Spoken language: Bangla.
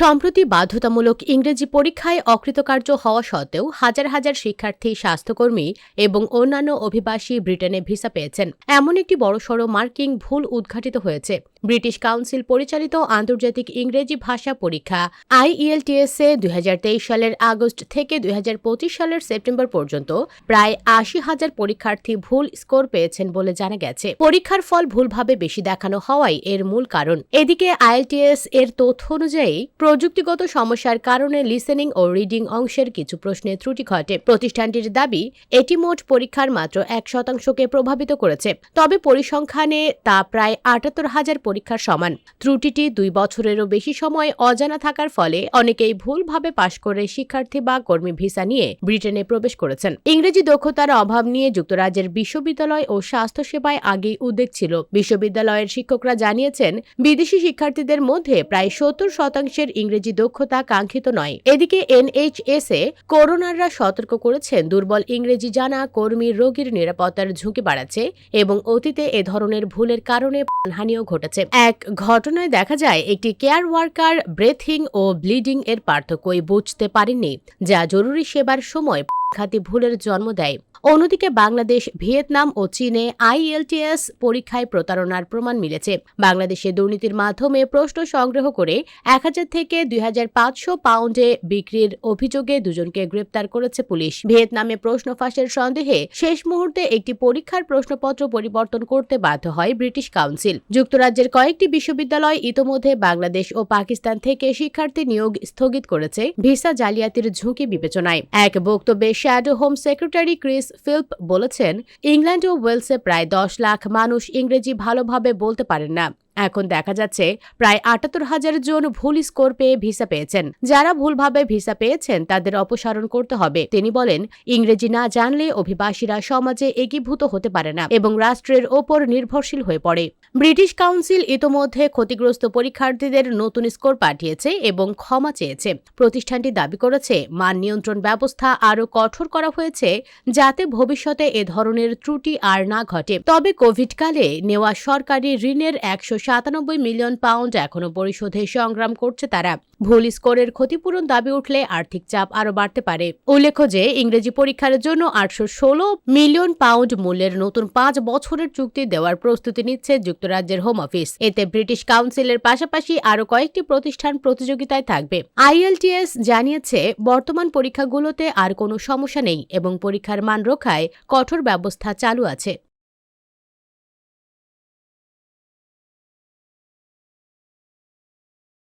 সম্প্রতি বাধ্যতামূলক ইংরেজি পরীক্ষায় অকৃতকার্য হওয়া সত্ত্বেও হাজার হাজার শিক্ষার্থী, স্বাস্থ্যকর্মী এবং অন্যান্য অভিবাসী ব্রিটেনে ভিসা পেয়েছেন। এমন একটি বড়সড় মার্কিং ভুল উদ্ঘাটিত হয়েছে। ব্রিটিশ কাউন্সিল পরিচালিত আন্তর্জাতিক ইংরেজি ভাষা পরীক্ষা আইইএলটিএস এ দুই হাজার তেইশ সালের আগস্ট থেকে দুই হাজার পঁচিশ সালের সেপ্টেম্বর পর্যন্ত প্রায় আশি হাজার পরীক্ষার্থী ভুল স্কোর পেয়েছেন বলে জানা গেছে। পরীক্ষার ফল ভুলভাবে বেশি দেখানো হওয়াই এর মূল কারণ। এদিকে আইএলটিএস এর তথ্য অনুযায়ী প্রযুক্তিগত সমস্যার কারণে লিসেনিং ও রিডিং অংশের কিছু প্রশ্নে ত্রুটি ঘটে। প্রতিষ্ঠানটির দাবি, এটি মোট পরীক্ষার মাত্র এক শতাংশকে প্রভাবিত করেছে। তবে পরিসংখ্যানে তা প্রায় আটাত্তর হাজার পরীক্ষার সমান। ত্রুটিটি দুই বছরেরও বেশি সময় অজানা থাকার ফলে অনেকেই ভুলভাবে পাশ করে শিক্ষার্থী বা কর্মী ভিসা নিয়ে ব্রিটেনে প্রবেশ করেছেন। ইংরেজি দক্ষতার অভাব নিয়ে যুক্তরাজ্যের বিশ্ববিদ্যালয় ও স্বাস্থ্যসেবায় আগেই উদ্বেগ ছিল। বিশ্ববিদ্যালয়ের শিক্ষকরা জানিয়েছেন, বিদেশি শিক্ষার্থীদের মধ্যে প্রায় সত্তর শতাংশের ইংরেজি দক্ষতা কাঙ্ক্ষিত নয়। এদিকে এনএইচএস এ করোনাররা সতর্ক করেছেন, দুর্বল ইংরেজি জানা কর্মী রোগীর নিরাপত্তার ঝুঁকি বাড়াচ্ছে এবং অতীতে এ ধরনের ভুলের কারণে প্রাণহানিও ঘটেছে। এক ঘটনায় দেখা যায়, একটি কেয়ার ওয়ার্কার ব্রেথিং ও ব্লিডিং এর পার্থক্যই বুঝতে পারেননি, যা জরুরি সেবার সময় খাতি ভুলের জন্ম দেয়। অন্যদিকে বাংলাদেশ, ভিয়েতনাম ও চীনে আইএলটিএস পরীক্ষায় প্রতারণার প্রমাণ মিলেছে। বাংলাদেশে দুর্নীতির মাধ্যমে প্রশ্ন সংগ্রহ করে এক হাজার থেকে দুই হাজার পাঁচশো পাউন্ডে বিক্রির অভিযোগে দুজনকে গ্রেপ্তার করেছে পুলিশ। ভিয়েতনামে প্রশ্ন ফাঁসের সন্দেহে শেষ মুহূর্তে একটি পরীক্ষার প্রশ্নপত্র পরিবর্তন করতে বাধ্য হয় ব্রিটিশ কাউন্সিল। যুক্তরাজ্যের কয়েকটি বিশ্ববিদ্যালয় ইতোমধ্যে বাংলাদেশ ও পাকিস্তান থেকে শিক্ষার্থী নিয়োগ স্থগিত করেছে ভিসা জালিয়াতির ঝুঁকি বিবেচনায়। এক বক্তব্যে shadow home secretary Chris Philp বলেছেন, ইংল্যান্ড ও ওয়েলসে প্রায় দশ লাখ মানুষ ইংরেজি ভালোভাবে বলতে পারেন না। এখন দেখা যাচ্ছে প্রায় আটাত্তর হাজার জন ভুল স্কোর পেয়ে ভিসা পেয়েছেন। যারা ভুলভাবে ভিসা পেয়েছেন, তাদের অপসারণ করতে হবে। তিনি বলেন, ইংরেজি না জানলে অভিবাসীরা সমাজে একীভূত হতে পারে না এবং রাষ্ট্রের ওপর নির্ভরশীল হয়ে পড়ে। ব্রিটিশ কাউন্সিল ইতোমধ্যে ক্ষতিগ্রস্ত পরীক্ষার্থীদের নতুন স্কোর পাঠিয়েছে এবং ক্ষমা চেয়েছে। প্রতিষ্ঠানটি দাবি করেছে, মান নিয়ন্ত্রণ ব্যবস্থা আরও কঠোর করা হয়েছে যাতে ভবিষ্যতে এ ধরনের ত্রুটি আর না ঘটে। তবে কোভিডকালে নেওয়া সরকারি ঋণের একশো সাতানব্বই মিলিয়ন পাউন্ড এখনও পরিশোধে সংগ্রাম করছে তারা। ভুল স্কোরের ক্ষতিপূরণ দাবি উঠলে আর্থিক চাপ আরও বাড়তে পারে। উল্লেখ্য যে, ইংরেজি পরীক্ষার জন্য আটশো ষোলো মিলিয়ন পাউন্ড মূল্যের নতুন পাঁচ বছরের চুক্তি দেওয়ার প্রস্তুতি নিচ্ছে যুক্তরাজ্যের হোম অফিস। এতে ব্রিটিশ কাউন্সিলের পাশাপাশি আরও কয়েকটি প্রতিষ্ঠান প্রতিযোগিতায় থাকবে। আইএলটিএস জানিয়েছে, বর্তমান পরীক্ষাগুলোতে আর কোনো সমস্যা নেই এবং পরীক্ষার মান রক্ষায় কঠোর ব্যবস্থা চালু আছে।